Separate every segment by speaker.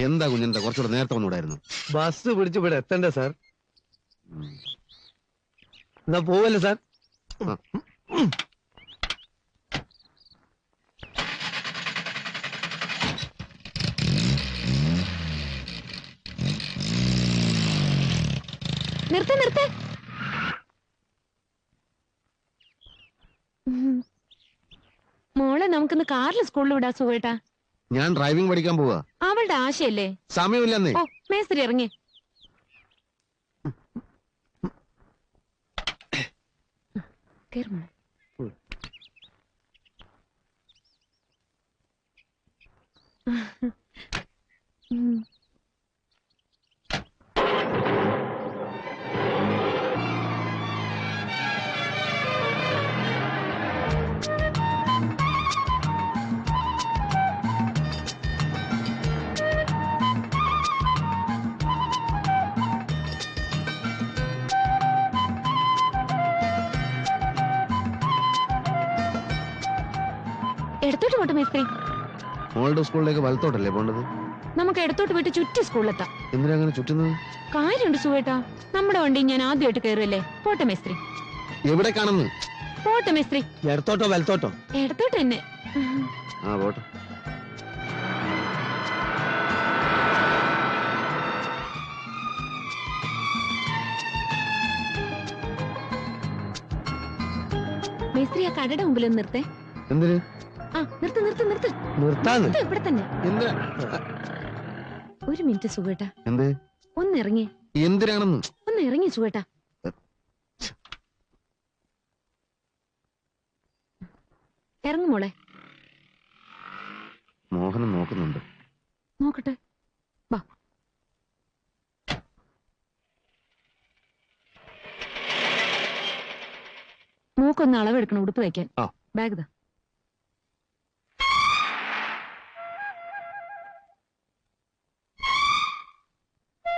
Speaker 1: എന്താ കുഞ്ഞിന്റെ? കുറച്ചുകൂടെ നേരത്തെ വന്നൂടായിരുന്നു.
Speaker 2: ബസ് പിടിച്ച് ഇവിടെ എത്തണ്ടേ സാർ? എന്നാ പോവല്ലേ സാർ?
Speaker 1: ആ.
Speaker 3: നിർത്ത് നിർത്ത്. ഉം. മോളെ നമുക്കിന്ന് കാറിൽ സ്കൂളിൽ വിടാ സുഖേട്ടാ
Speaker 1: ഞാൻ ഡ്രൈവിംഗ് പഠിക്കാൻ പോവാ.
Speaker 3: അവളുടെ ആശയല്ലേ?
Speaker 1: സമയമില്ലെന്നേ.
Speaker 3: ഓ മേസ്ത്രി ഇറങ്ങി. കേറ് എടുത്തോട്ട് പോട്ടെ മേസ്ത്രി
Speaker 1: മോളുടെ സ്കൂളിലേക്ക് വലത്തോട്ടല്ലേ പോണ്ടത്
Speaker 3: നമുക്ക് എടുത്തോട്ട് പോയിട്ട് ചുറ്റി സ്കൂളിലെത്താം.
Speaker 1: എന്തിനാ അങ്ങനെ ചുറ്റുന്നത്?
Speaker 3: കാര്യമുണ്ട് സുവേട്ടാ. നമ്മുടെ വണ്ടി ഞാൻ ആദ്യമായിട്ട് കയറുമല്ലേ പോട്ടെ മേസ്ത്രി
Speaker 1: എവിടെ കാണുന്നു?
Speaker 3: പോട്ടെ മേസ്ത്രി
Speaker 2: എടുത്തോട്ടോ വലത്തോട്ടോ?
Speaker 3: എടുത്തോട്ട് തന്നെ.
Speaker 1: ആ പോട്ടെ.
Speaker 3: മേസ്ത്രി ആ കടയുടെ മുമ്പിൽ നിർത്തേ.
Speaker 1: എന്തിന്?
Speaker 3: നിർത്ത് നിർത്ത് നിർത്ത്.
Speaker 2: നിർത്താന്ന്
Speaker 3: നിർത്ത് ഇവിടെ തന്നെ. ഒരു മിനിറ്റ് സുഖേട്ടാ
Speaker 1: എന്ത്?
Speaker 3: ഒന്ന് ഇറങ്ങി.
Speaker 1: എന്തിനാണെന്ന്?
Speaker 3: ഒന്ന് ഇറങ്ങി സുഖേട്ടാ ഇറങ്ങു മോളെ.
Speaker 1: മോഹനം നോക്കുന്നുണ്ട്.
Speaker 3: നോക്കട്ടെ. വാ. മൂക്കൊന്ന് അളവെടുക്കണം ഉടുപ്പ്
Speaker 1: വയ്ക്കാൻ.
Speaker 3: ബാഗ് ദാ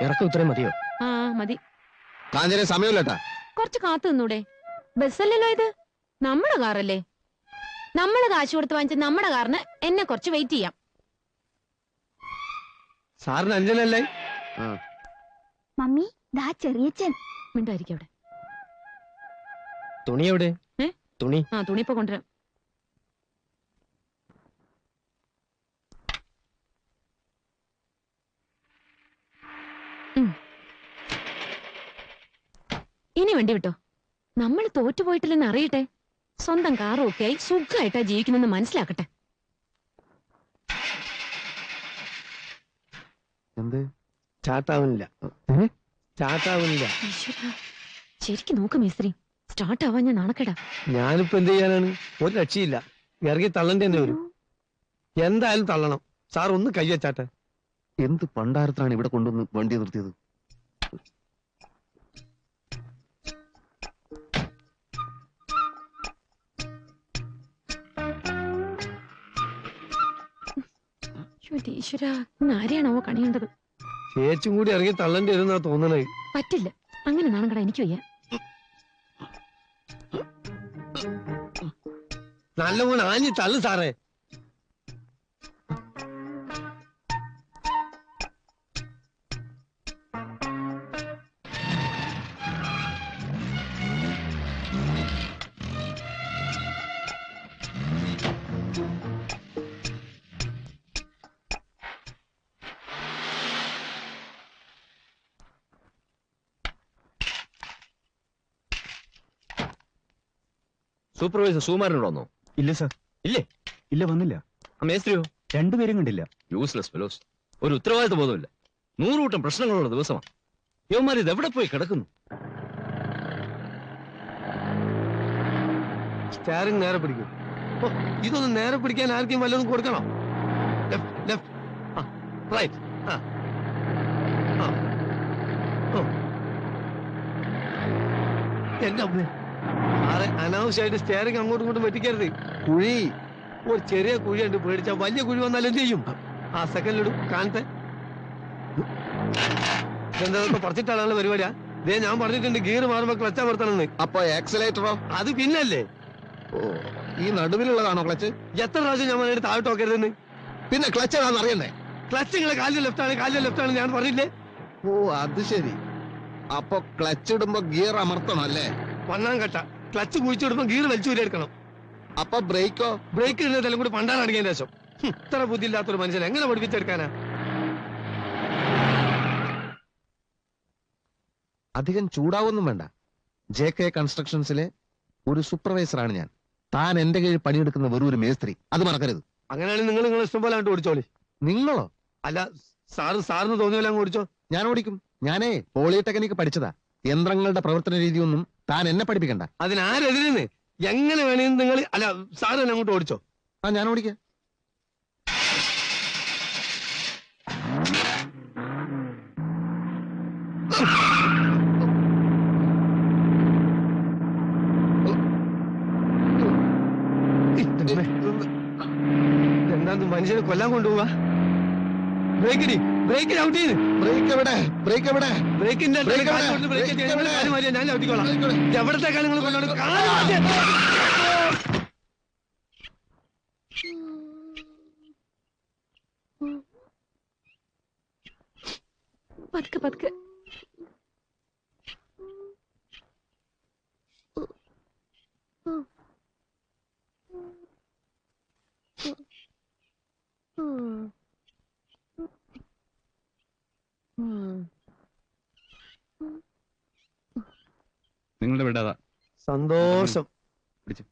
Speaker 2: ഇറക്കം ഇത്രയും മതിയോ?
Speaker 3: ആ മതി.
Speaker 1: കാഞ്ഞിരെ സമയമില്ലട്ടാ.
Speaker 3: കുറച്ച് കാത്തു നിന്നൂടെ. ബസ്സല്ലല്ലോ ഇത്? നമ്മുടെ കാറല്ലേ? നമ്മൾ കാശ് കൊടുത്ത് വാങ്ങിച്ച നമ്മുടെ കാറിന് എന്നെ കുറച്ച് വെയിറ്റ് ചെയ്യാം.
Speaker 2: സാറിന് അഞ്ചനല്ലേ
Speaker 1: ആ.
Speaker 4: മമ്മി ദാ ചെറിയച്ചൻ
Speaker 3: മിണ്ടായിരിക്കും അവിടെ.
Speaker 2: തുണി എവിടെ? തുണി.
Speaker 3: ആ തുണി ഇപ്പൊ കൊണ്ടുവരാം ഉം. ഇനി വേണ്ടി വിട്ടോ. നമ്മൾ തോറ്റുപോയിട്ടില്ലെന്ന് അറിയട്ടെ. സ്വന്തം കാറും ഒക്കെ ആയി സുഖമായിട്ടാ ജീവിക്കുന്നെന്ന് മനസ്സിലാക്കട്ടെ.
Speaker 1: എന്ത്?
Speaker 2: ചാട്ടാവുന്നില്ല ചാട്ടാവുന്നില്ല
Speaker 3: ഈശ്വരാ, ശരിക്കും നോക്ക് മേസ്ത്രി. സ്റ്റാർട്ട് ആവാൻ ഞാൻ നാണക്കേടാ.
Speaker 2: ഞാനിപ്പോ എന്ത് ചെയ്യാനാണ്? ഒരു രക്ഷയില്ല. ഇറങ്ങി തള്ളണ്ടേ തന്നെ വരും. എന്തായാലും തള്ളണം. സാർ ഒന്ന് കയ്യച്ചാട്ടെ
Speaker 1: എന്ത് പണ്ടാരത്താണ് ഇവിടെ കൊണ്ടുവന്ന് വണ്ടി നിർത്തിയത്?
Speaker 3: എന്റെ ഈശ്വരാ ആരെയാണാവോ കണിയേണ്ടത്?
Speaker 2: ചേച്ചും കൂടി ഇറങ്ങി തള്ളേണ്ടി വരുന്നാ തോന്നണേ.
Speaker 3: പറ്റില്ല. അങ്ങനെ നാണക്കട എനിക്ക് വയ്യ.
Speaker 2: നല്ലപോലെ ആഞ്ഞി തള്ളു സാറേ.
Speaker 5: സൂപ്പർവൈസർ സൂമാരനോട് വന്നോ?
Speaker 6: ഇല്ല സർ.
Speaker 5: ഇല്ലേ?
Speaker 6: ഇല്ല വന്നില്ല.
Speaker 5: ആ മേസ്ത്രിയോ?
Speaker 6: രണ്ടുപേരും കണ്ടില്ല.
Speaker 5: യൂസ്ലെസ് ഫെലോസ് ഒരു ഉത്തരവാദിത്ത ബോധമില്ല നൂറുകൂട്ടം പ്രശ്നങ്ങളുള്ള ദിവസമാണ്. യവന്മാർ ഇത് എവിടെ പോയി കിടക്കുന്നു?
Speaker 2: സ്റ്റാറിങ് നേരെ പിടിക്കും. ഓ, ഇതൊന്ന് നേരെ പിടിക്കാൻ ആർക്കും വല്ലതും കൊടുക്കണം? ലെഫ്റ്റ് ലെഫ്റ്റ് ആ റൈറ്റ് ആ. എന്റെ അമ്മേ അനാവശ്യമായിട്ട് സ്റ്റേറിംഗ് അങ്ങോട്ടും ഇങ്ങോട്ടും പറ്റിക്കരുത്. കുഴി. ഒരു ചെറിയ കുഴി ഉണ്ട് പേടിച്ചാ വലിയ കുഴി വന്നാൽ എന്ത് ചെയ്യും? ആ സെക്കൻഡിലിടും കാണത്തെ. പറിച്ചിട്ടാണ് പരിപാടിയാ? ദേ ഞാൻ പറഞ്ഞിട്ടുണ്ട് ഗിയർ മാറുമ്പോ ക്ലച്ച് അമർത്തണമെന്ന്
Speaker 1: അപ്പൊ ആക്സിലേറ്ററോ
Speaker 2: അത് പിന്നല്ലേ.
Speaker 1: ഓ ഈ നടുവിലുള്ളതാണോ ക്ലച്ച്
Speaker 2: എത്ര പ്രാവശ്യം ഞാൻ പറഞ്ഞിട്ട് താഴോട്ട് നോക്കരുതെന്ന്?
Speaker 1: പിന്നെ ക്ലച്ച് ഏതാണെന്ന് അറിയണ്ടേ?
Speaker 2: ക്ലച്ച് നിങ്ങളെ കാലിന്റെ ലെഫ്റ്റ് ആണ് കാലിന്റെ ലെഫ്റ്റ് ആണ് ഞാൻ പറഞ്ഞില്ലേ?
Speaker 1: ഓ അത് ശരി. അപ്പൊ ക്ലച്ച് ഇടുമ്പോ ഗിയർ അമർത്തണം അല്ലേ?
Speaker 2: ഒന്നാം കട്ട ക്ലച്ച് കുഴിച്ചിടുമ്പോ ഗീർ വലിച്ചു എടുക്കണം.
Speaker 1: അപ്പൊ ബ്രേക്കോ?
Speaker 2: ബ്രേക്ക് ഇടുന്നതെല്ലാം കൂടി പണ്ടാണ് അടങ്ങിയ ശേഷം ഇത്ര ഇത്ര ബുദ്ധിയില്ലാത്തൊരു മനുഷ്യൻ എങ്ങനെ പഠിപ്പിച്ചെടുക്കാനാ
Speaker 1: അധികം ചൂടാവൊന്നും വേണ്ട. ജെ കെ കൺസ്ട്രക്ഷൻസിലെ ഒരു സൂപ്പർവൈസറാണ് ഞാൻ. താൻ എന്റെ കീഴിൽ പണിയെടുക്കുന്ന വെറും ഒരു മേസ്ത്രി. അത് മറക്കരുത്.
Speaker 2: അങ്ങനെയാണെങ്കിൽ നിങ്ങൾ നിങ്ങൾ ഇഷ്ടം പോലെ അങ്ങോട്ട് ഓടിച്ചോളി.
Speaker 1: നിങ്ങളോ?
Speaker 2: അല്ല സാറ് സാറിന് തോന്നിയല്ല അങ്ങ് ഓടിച്ചോ.
Speaker 1: ഞാൻ ഓടിക്കും. ഞാനേ പോളിടെക്നിക്ക് പഠിച്ചതാ. യന്ത്രങ്ങളുടെ പ്രവർത്തന രീതിയൊന്നും താൻ എന്നെ പഠിപ്പിക്കണ്ട.
Speaker 2: അതിനാരെതിരെന്ന്? എങ്ങനെ വേണമെന്ന് നിങ്ങൾ അല്ല സാറ് തന്നെ അങ്ങോട്ട് ഓടിച്ചോ.
Speaker 1: ആ ഞാൻ ഓടിക്കാം.
Speaker 2: എന്താ മനുഷ്യനെ കൊല്ലാൻ കൊണ്ടുപോവാ? ബ്രേക്കിടി ബ്രേക്കിൽ ഔട്ട് ചെയ്ത്
Speaker 1: ബ്രേക്ക് എവിടെ? ബ്രേക്ക് എവിടെ?
Speaker 2: ബ്രേക്കിന്റെ? ബ്രേക്ക് ഞാൻ ഔട്ടിക്കോളാം
Speaker 1: ബ്രേക്ക് എവിടെ?
Speaker 2: ഇത് എവിടത്തേക്കാണ് നിങ്ങൾ കൊണ്ടുപോകുന്നത് കാൽ മാറ്റ്.
Speaker 3: പതുക്കെ പതുക്കെ.
Speaker 5: നിങ്ങളുടെ വീട് അതാ
Speaker 2: സന്തോഷം.
Speaker 5: പിടിച്ച്.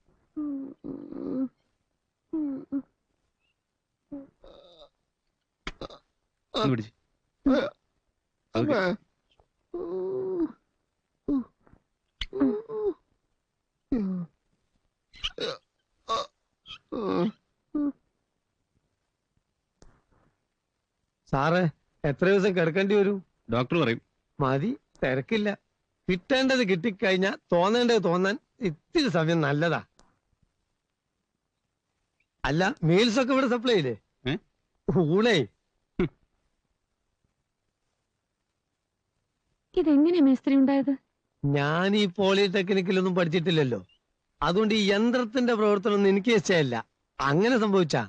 Speaker 2: സാറേ എത്ര ദിവസം കിടക്കേണ്ടി വരും?
Speaker 5: ഡോക്ടർ പറയും.
Speaker 2: മതി തിരക്കില്ല. കിട്ടേണ്ടത് കിട്ടിക്കഴിഞ്ഞാൽ തോന്നേണ്ടത് തോന്നാൻ ഇത്തിരി സമയം നല്ലതാ. അല്ല മീൽസ് ഒക്കെ ഇവിടെ സപ്ലൈ ഇല്ലേ? ഊണേ.
Speaker 3: ഇതെങ്ങനെ മേസ്ത്രി ഉണ്ടായത്?
Speaker 2: ഞാൻ ഈ പോളിടെക്നിക്കിൽ ഒന്നും പഠിച്ചിട്ടില്ലല്ലോ. അതുകൊണ്ട് ഈ യന്ത്രത്തിന്റെ പ്രവർത്തനം ഒന്നും എനിക്ക് നിശ്ചയമില്ല അങ്ങനെ സംഭവിച്ചാ.